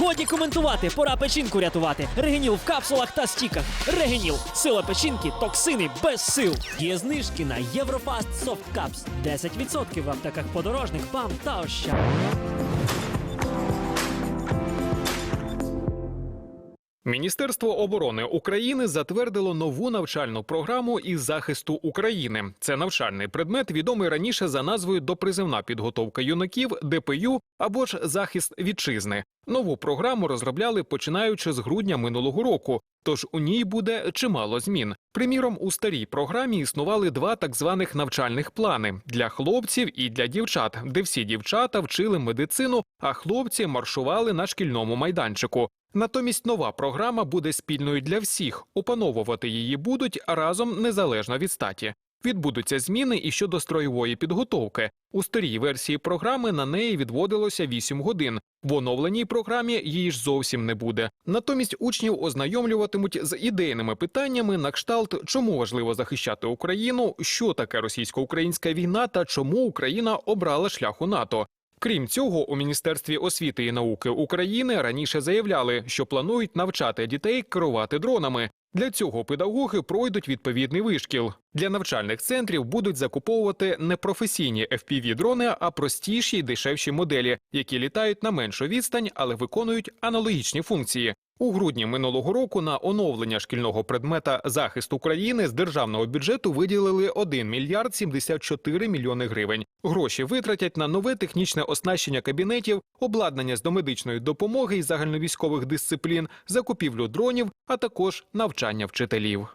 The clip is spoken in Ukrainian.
Годі коментувати, пора печінку рятувати. Регеніл в капсулах та стіках. Регеніл. Сила печінки, токсини без сил. Є знижки на Єврофаст Soft Caps. 10% в аптеках подорожник, БАМ та Ощад. Міністерство оборони України затвердило нову навчальну програму із захисту України. Це навчальний предмет, відомий раніше за назвою Допризивна підготовка юнаків, ДПЮ або ж захист вітчизни. Нову програму розробляли починаючи з грудня минулого року. Тож у ній буде чимало змін. Приміром, у старій програмі існували два так званих навчальних плани для хлопців і для дівчат, де всі дівчата вчили медицину, а хлопці маршували на шкільному майданчику. Натомість нова програма буде спільною для всіх. Опановувати її будуть разом незалежно від статі. Відбудуться зміни і щодо строєвої підготовки. У старій версії програми на неї відводилося 8 годин. В оновленій програмі її ж зовсім не буде. Натомість учнів ознайомлюватимуть з ідейними питаннями на кшталт, чому важливо захищати Україну, що таке російсько-українська війна та чому Україна обрала шлях у НАТО. Крім цього, у Міністерстві освіти і науки України раніше заявляли, що планують навчати дітей керувати дронами. Для цього педагоги пройдуть відповідний вишкіл. Для навчальних центрів будуть закуповувати не професійні fpv дрони, а простіші й дешевші моделі, які літають на меншу відстань, але виконують аналогічні функції. У грудні минулого року на оновлення шкільного предмета захист України з державного бюджету виділили 1 мільярд 74 мільйони гривень. Гроші витратять на нове технічне оснащення кабінетів, обладнання з домедичної допомоги і загальновійськових дисциплін, закупівлю дронів, а також навчання вчителів.